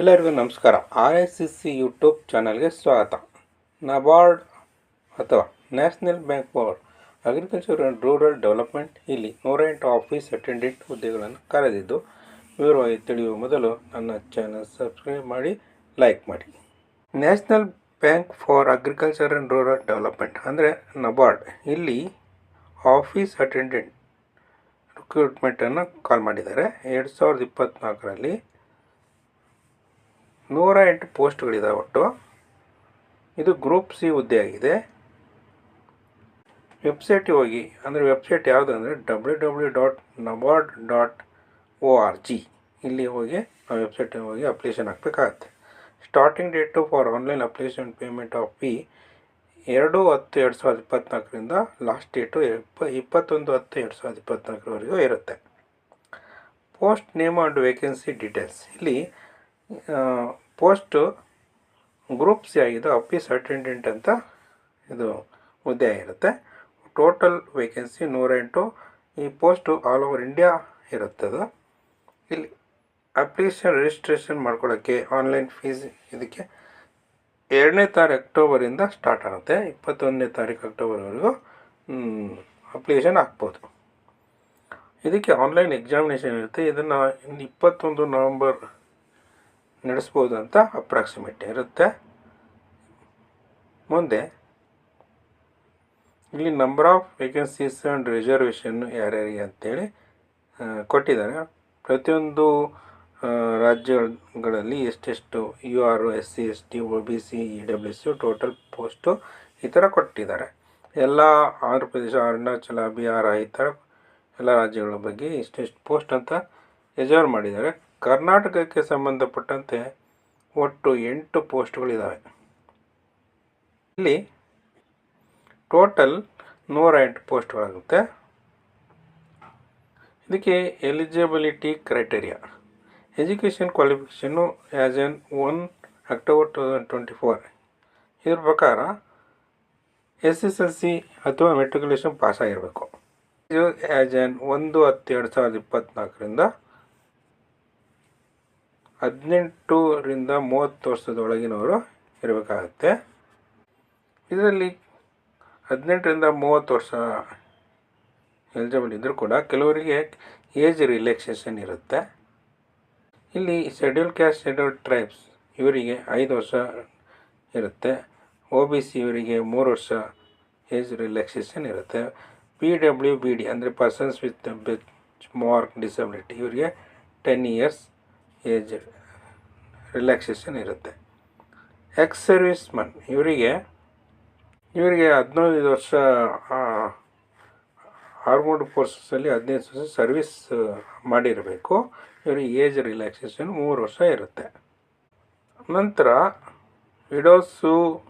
ಎಲ್ಲರಿಗೂ ನಮಸ್ಕಾರ. R S C C YouTube ಚಾನಲ್ಗೆ ಸ್ವಾಗತ. ನಬಾರ್ಡ್ ಅಥವಾ national bank for agriculture and rural development ಇಲ್ಲಿ ನೂರ ಎಂಟು ಆಫೀಸ್ ಅಟೆಂಡೆಂಟ್ ಹುದ್ದೆಗಳನ್ನು ಕರೆದಿದ್ದು, ವಿವರವಾಗಿ ತಿಳಿಯುವ ಮೊದಲು ನನ್ನ ಚಾನಲ್ ಸಬ್ಸ್ಕ್ರೈಬ್ ಮಾಡಿ ಲೈಕ್ ಮಾಡಿ. National bank for agriculture and rural development ಅಂದರೆ ನಬಾರ್ಡ್ ಇಲ್ಲಿ ಆಫೀಸ್ ಅಟೆಂಡೆಂಟ್ ರಿಕ್ರೂಟ್ಮೆಂಟನ್ನು ಕಾಲ್ ಮಾಡಿದ್ದಾರೆ. ಎರಡು ಸಾವಿರದ ಇಪ್ಪತ್ತ್ನಾಲ್ಕರಲ್ಲಿ ನೂರ ಎಂಟು ಪೋಸ್ಟ್ಗಳಿದ್ದಾವೆ ಒಟ್ಟು. ಇದು ಗ್ರೂಪ್ ಸಿ ಹುದ್ದೆ ಆಗಿದೆ. ವೆಬ್ಸೈಟಿಗೆ ಹೋಗಿ, ಅಂದರೆ ವೆಬ್ಸೈಟ್ ಯಾವುದು ಅಂದರೆ W W dot NABARD dot O R G. ಇಲ್ಲಿ ಹೋಗಿ, ಆ ವೆಬ್ಸೈಟಿಗೆ ಹೋಗಿ ಅಪ್ಲಿಕೇಶನ್ ಹಾಕಬೇಕಾಗತ್ತೆ. Starting date for online application payment of fee ಎರಡು ಹತ್ತು ಎರಡು ಸಾವಿರದ ಇಪ್ಪತ್ತ್ನಾಲ್ಕರಿಂದ ಲಾಸ್ಟ್ ಡೇಟು ಇಪ್ಪ, ಇಪ್ಪತ್ತೊಂದು ಹತ್ತು ಎರಡು ಸಾವಿರದ ಇಪ್ಪತ್ತ್ನಾಲ್ಕರವರೆಗೂ ಇರುತ್ತೆ. Post name and vacancy details ಇಲ್ಲಿ ಪೋಸ್ಟು ಗ್ರೂಪ್ ಸಿ ಆಗಿದ್ದು ಆಫೀಸ್ ಅಟೆಂಡೆಂಟ್ ಅಂತ ಇದು ಹುದ್ದೆ ಆಗಿರುತ್ತೆ. ಟೋಟಲ್ ವೇಕೆನ್ಸಿ ನೂರ ಎಂಟು. ಈ ಪೋಸ್ಟು ಆಲ್ ಓವರ್ ಇಂಡಿಯಾ ಇರುತ್ತೆ ಅದು. ಇಲ್ಲಿ ಅಪ್ಲಿಕೇಶನ್ ರಿಜಿಸ್ಟ್ರೇಷನ್ ಮಾಡ್ಕೊಳ್ಳೋಕ್ಕೆ ಆನ್ಲೈನ್ ಫೀಸ್ ಇದಕ್ಕೆ ಎರಡನೇ ತಾರೀಕು ಅಕ್ಟೋಬರಿಂದ ಸ್ಟಾರ್ಟ್ ಆಗುತ್ತೆ. ಇಪ್ಪತ್ತೊಂದನೇ ತಾರೀಕು ಅಕ್ಟೋಬರ್ವರೆಗೂ ಅಪ್ಲಿಕೇಶನ್ ಹಾಕ್ಬೋದು. ಇದಕ್ಕೆ ಆನ್ಲೈನ್ ಎಕ್ಸಾಮಿನೇಷನ್ ಇರುತ್ತೆ. ಇದನ್ನು ಇಪ್ಪತ್ತೊಂದು ನವಂಬರ್ ನಡೆಸ್ಬೋದು ಅಂತ ಅಪ್ರಾಕ್ಸಿಮೇಟ್ ಇರುತ್ತೆ. ಮುಂದೆ, ಇಲ್ಲಿ number of vacancies and reservation ಯಾರ್ಯಾರಿಗೆ ಅಂತೇಳಿ ಕೊಟ್ಟಿದ್ದಾರೆ. ಪ್ರತಿಯೊಂದು ರಾಜ್ಯಗಳಲ್ಲಿ ಎಷ್ಟೆಷ್ಟು U R S C S T O B C E W C total post ಈ ಥರ ಕೊಟ್ಟಿದ್ದಾರೆ. ಎಲ್ಲ ಆಂಧ್ರ ಪ್ರದೇಶ ಅರುಣಾಚಲ, ಬಿಹಾರ ಈ ಥರ ಎಲ್ಲ ರಾಜ್ಯಗಳ ಬಗ್ಗೆ ಇಷ್ಟೆಷ್ಟು ಪೋಸ್ಟ್ ಅಂತ ರಿಸರ್ವ್ ಮಾಡಿದ್ದಾರೆ. ಕರ್ನಾಟಕಕ್ಕೆ ಸಂಬಂಧಪಟ್ಟಂತೆ ಒಟ್ಟು ಎಂಟು ಪೋಸ್ಟ್ಗಳಿದ್ದಾವೆ ಇಲ್ಲಿ ಟೋಟಲ್ ನೂರ ಎಂಟು ಪೋಸ್ಟ್ಗಳಾಗುತ್ತೆ. ಇದಕ್ಕೆ eligibility criteria. Education qualification as on one October two thousand twenty four. ಇದ್ರ ಪ್ರಕಾರ ಎಸ್ ಎಸ್ ಎಲ್ ಸಿ ಅಥವಾ ಮೆಟ್ರಿಕ್ಯುಲೇಷನ್ ಪಾಸ್ ಆಗಿರಬೇಕು ಇದು ಆ್ಯಸ್ ಎನ್ ಒಂದು ಹತ್ತು ಎರಡು ಸಾವಿರದ ಇಪ್ಪತ್ತ್ನಾಲ್ಕರಿಂದ ಹದಿನೆಂಟರಿಂದ ಮೂವತ್ತು ವರ್ಷದೊಳಗಿನವರು ಇರಬೇಕಾಗತ್ತೆ. ಇದರಲ್ಲಿ ಹದಿನೆಂಟರಿಂದ ಮೂವತ್ತು ವರ್ಷ ಎಲಿಜಿಬಲ್ ಇದ್ದರೂ ಕೂಡ ಕೆಲವರಿಗೆ ಏಜ್ ರಿಲ್ಯಾಕ್ಸೇಷನ್ ಇರುತ್ತೆ. ಇಲ್ಲಿ ಶೆಡ್ಯೂಲ್ ಕ್ಯಾಸ್ಟ್ ಶೆಡ್ಯೂಲ್ ಟ್ರೈಬ್ಸ್ ಇವರಿಗೆ ಐದು ವರ್ಷ ಇರುತ್ತೆ. ಒ ಬಿ ಸಿ ಇವರಿಗೆ ಮೂರು ವರ್ಷ ಏಜ್ ರಿಲ್ಯಾಕ್ಸೇಷನ್ ಇರುತ್ತೆ. ಪಿ ಡಬ್ಲ್ಯೂ ಬಿ ಡಿ ಅಂದರೆ persons with benchmark disability ಇವರಿಗೆ ಟೆನ್ ಇಯರ್ಸ್ ಏಜ್ ರಿಲ್ಯಾಕ್ಸೇಷನ್ ಇರುತ್ತೆ. ಎಕ್ಸ್ ಸರ್ವಿಸ್ ಮನ್ ಇವರಿಗೆ ಇವರಿಗೆ ಹದಿನೈದು ವರ್ಷ ಆರ್ಮೋಡ್ ಫೋರ್ಸಸ್ಸಲ್ಲಿ ಹದಿನೈದು ವರ್ಷ ಸರ್ವಿಸ್ ಮಾಡಿರಬೇಕು. ಇವರಿಗೆ ಏಜ್ ರಿಲ್ಯಾಕ್ಸೇಷನ್ ಮೂರು ವರ್ಷ ಇರುತ್ತೆ. ನಂತರ, widows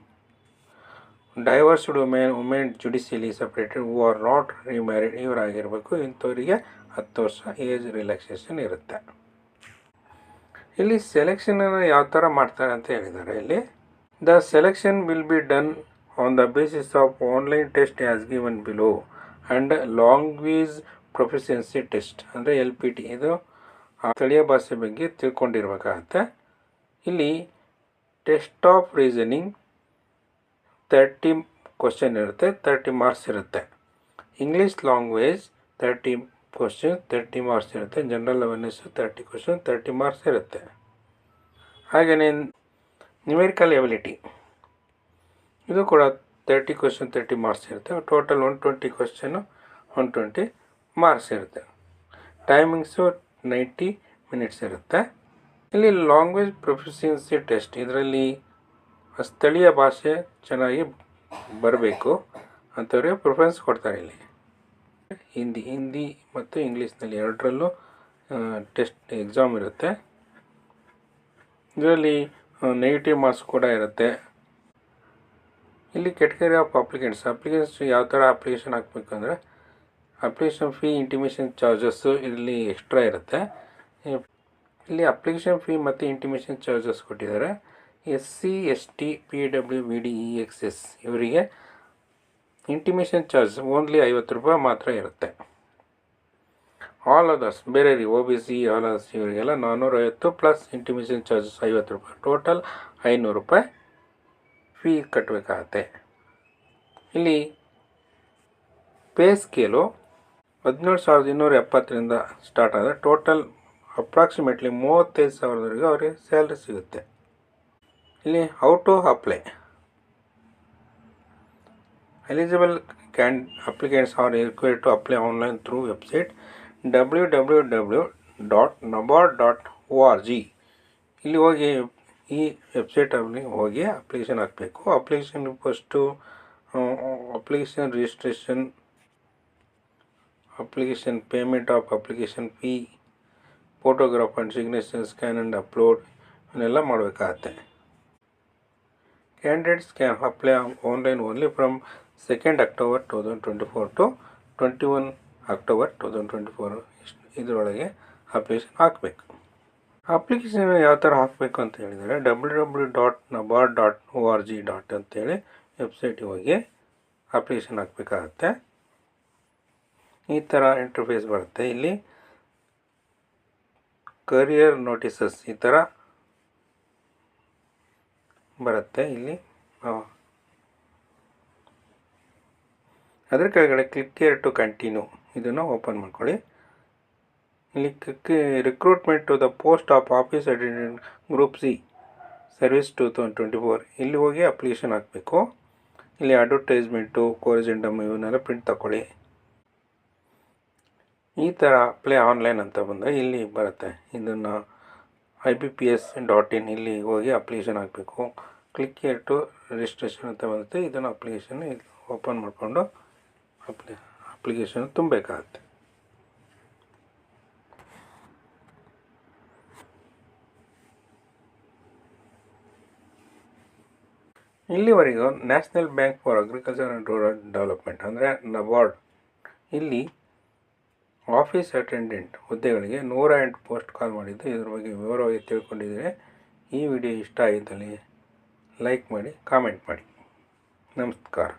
divorced women women judicially separated who are not remarried ಇವರಾಗಿರಬೇಕು. ಇಂಥವರಿಗೆ ಹತ್ತು ವರ್ಷ ಏಜ್ ರಿಲ್ಯಾಕ್ಸೇಷನ್ ಇರುತ್ತೆ. ಇಲ್ಲಿ ಸೆಲೆಕ್ಷನನ್ನು ಯಾವ ಥರ ಮಾಡ್ತಾರೆ ಅಂತ ಹೇಳಿದ್ದಾರೆ. ಇಲ್ಲಿ the selection will be done on the basis of online test as given below and language proficiency test ಅಂದರೆ ಎಲ್ ಪಿ ಟಿ ಇದು ಸ್ಥಳೀಯ ಭಾಷೆ ಬಗ್ಗೆ ತಿಳ್ಕೊಂಡಿರ್ಬೇಕಾಗತ್ತೆ. ಇಲ್ಲಿ test of reasoning thirty question ಇರುತ್ತೆ ತರ್ಟಿ ಮಾರ್ಕ್ಸ್ ಇರುತ್ತೆ. English language thirty question thirty marks ಇರುತ್ತೆ. General awareness thirty question thirty marks ಇರುತ್ತೆ. ಹಾಗೆಯೇ ನ್ಯೂಮೆರಿಕಲ್ ಎಬಿಲಿಟಿ ಇದು ಕೂಡ ತರ್ಟಿ ಕ್ವಶನ್ ತರ್ಟಿ ಮಾರ್ಕ್ಸ್ ಇರುತ್ತೆ. Total one twenty question one twenty marks ಇರುತ್ತೆ. Timings ninety minutes ಇರುತ್ತೆ. ಇಲ್ಲಿ ಲ್ಯಾಂಗ್ವೇಜ್ ಪ್ರೊಫಿಷಿಯನ್ಸಿ ಟೆಸ್ಟ್ ಇದರಲ್ಲಿ ಸ್ಥಳೀಯ ಭಾಷೆ ಚೆನ್ನಾಗಿ ಬರಬೇಕು ಅಂಥವ್ರಿಗೆ ಪ್ರಿಫರೆನ್ಸ್ ಕೊಡ್ತಾರೆ ಇಲ್ಲಿ. ಹಿಂದಿ ಹಿಂದಿ ಮತ್ತು ಇಂಗ್ಲೀಷ್ನಲ್ಲಿ ಎರಡರಲ್ಲೂ ಟೆಸ್ಟ್, ಎಕ್ಸಾಮ್ ಇರುತ್ತೆ. ಇದರಲ್ಲಿ ನೆಗೆಟಿವ್ ಮಾರ್ಕ್ಸ್ ಕೂಡ ಇರುತ್ತೆ. ಇಲ್ಲಿ ಕೆಟಗರಿ ಆಫ್ ಅಪ್ಲಿಕೆಂಟ್ಸ್ ಅಪ್ಲಿಕೆಂಟ್ಸ್ ಯಾವ ಥರ ಅಪ್ಲಿಕೇಶನ್ ಹಾಕಬೇಕು ಅಂದರೆ ಅಪ್ಲಿಕೇಶನ್ ಫೀ ಇಂಟಿಮೇಷನ್ ಚಾರ್ಜಸ್ಸು ಇಲ್ಲಿ ಎಕ್ಸ್ಟ್ರಾ ಇರುತ್ತೆ. ಇಲ್ಲಿ ಅಪ್ಲಿಕೇಶನ್ ಫೀ ಮತ್ತು ಇಂಟಿಮೇಷನ್ ಚಾರ್ಜಸ್ ಕೊಟ್ಟಿದ್ದಾರೆ. S C S T P W V D E X S ಇವರಿಗೆ ಇಂಟಿಮೇಷನ್ ಚಾರ್ಜ್ ಓನ್ಲಿ ಐವತ್ತು ರೂಪಾಯಿ ಮಾತ್ರ ಇರುತ್ತೆ. ಆಲ್ ಅದರ್ಸ್ ಬೇರೆ O B C all others ಇವರಿಗೆಲ್ಲ ನಾನ್ನೂರೈವತ್ತು ಪ್ಲಸ್ ಇಂಟಿಮೇಷನ್ ಚಾರ್ಜಸ್ ಐವತ್ತು ರೂಪಾಯಿ. ಟೋಟಲ್ ಐನೂರು ರೂಪಾಯಿ ಫೀ ಕಟ್ಟಬೇಕಾಗತ್ತೆ ಇಲ್ಲಿ ಪೇ ಸ್ಕೇಲು ಹದಿನೇಳು ಸಾವಿರದ ಇನ್ನೂರ ಎಪ್ಪತ್ತರಿಂದ ಸ್ಟಾರ್ಟ್ ಆದರೆ ಟೋಟಲ್ ಅಪ್ರಾಕ್ಸಿಮೇಟ್ಲಿ ಮೂವತ್ತೈದು ಸಾವಿರದವರೆಗೆ ಅವರಿಗೆ ಸ್ಯಾಲ್ರಿ ಸಿಗುತ್ತೆ. ಇಲ್ಲಿ how to apply eligible can applicants are required to apply online through R G ಇಲ್ಲಿ ಹೋಗಿ ಈ ವೆಬ್ಸೈಟಲ್ಲಿ ಹೋಗಿ ಅಪ್ಲಿಕೇಶನ್ ಹಾಕಬೇಕು. Application first application registration application payment of application fee photograph and signature scan and upload ಇವನ್ನೆಲ್ಲ ಮಾಡಬೇಕಾಗತ್ತೆ. Candidates can apply online only from second October two thousand twenty four to twenty one October two thousand twenty four ಇದರೊಳಗೆ application ಹಾಕಬೇಕು. Application ಯಾವ ಥರ ಹಾಕಬೇಕು ಅಂತ ಹೇಳಿದರೆ W W dot NABARD dot O R G dot ಅಂತೇಳಿ ವೆಬ್ಸೈಟಿಗೆ ಹೋಗಿ ಅಪ್ಲಿಕೇಶನ್ ಹಾಕಬೇಕಾಗತ್ತೆ. ಈ ಥರ ಇಂಟರ್ಫೇಸ್ ಬರುತ್ತೆ. ಇಲ್ಲಿ ಕರಿಯರ್ ನೋಟಿಸಸ್ ಈ ಥರ ಬರುತ್ತೆ. ಇಲ್ಲಿ ಅದರ ಕೆಳಗಡೆ ಕ್ಲಿಕ್ ಕೇರ್ ಟು ಕಂಟಿನ್ಯೂ ಇದನ್ನು ಓಪನ್ ಮಾಡ್ಕೊಳ್ಳಿ. ಇಲ್ಲಿ recruitment to the post of office attendant group C service two thousand twenty four ಇಲ್ಲಿ ಹೋಗಿ ಅಪ್ಲಿಕೇಶನ್ ಹಾಕಬೇಕು. ಇಲ್ಲಿ ಅಡ್ವರ್ಟೈಸ್ಮೆಂಟು ಕೋರಿಜೆಂಡಮ್ ಇವನ್ನೆಲ್ಲ ಪ್ರಿಂಟ್ ತಗೊಳ್ಳಿ ಈ ಥರ ಅಪ್ಲೈ ಆನ್ಲೈನ್ ಅಂತ ಬಂದರೆ ಇಲ್ಲಿ ಬರುತ್ತೆ. ಇದನ್ನು I B P S dot in ಇಲ್ಲಿ ಹೋಗಿ ಅಪ್ಲಿಕೇಶನ್ ಹಾಕಬೇಕು. ಕ್ಲಿಕ್ ಟು ರಿಜಿಸ್ಟ್ರೇಷನ್ ಅಂತ ಬರುತ್ತೆ ಇದನ್ನು ಅಪ್ಲಿಕೇಶನ್ ಓಪನ್ ಮಾಡಿಕೊಂಡು ಅಪ್ಲಿ ಅಪ್ಲಿಕೇಶನ್ ತುಂಬಬೇಕಾಗತ್ತೆ. ಇಲ್ಲಿವರೆಗೂ national bank for agriculture and rural development ಅಂದರೆ ನಬಾರ್ಡ್. ಇಲ್ಲಿ ಆಫೀಸ್ ಅಟೆಂಡೆಂಟ್ ಹುದ್ದೆಗಳಿಗೆ ನೂರ ಎಂಟು ಪೋಸ್ಟ್ ಕಾಲ್ ಮಾಡಿದ್ದು. ಇದ್ರ ಬಗ್ಗೆ ವಿವರವಾಗಿ ತಿಳ್ಕೊಂಡಿದ್ದೀನಿ. ಈ ವಿಡಿಯೋ ಇಷ್ಟ ಆಗಿದ್ದಲ್ಲಿ ಲೈಕ್ ಮಾಡಿ ಕಾಮೆಂಟ್ ಮಾಡಿ. ನಮಸ್ಕಾರ.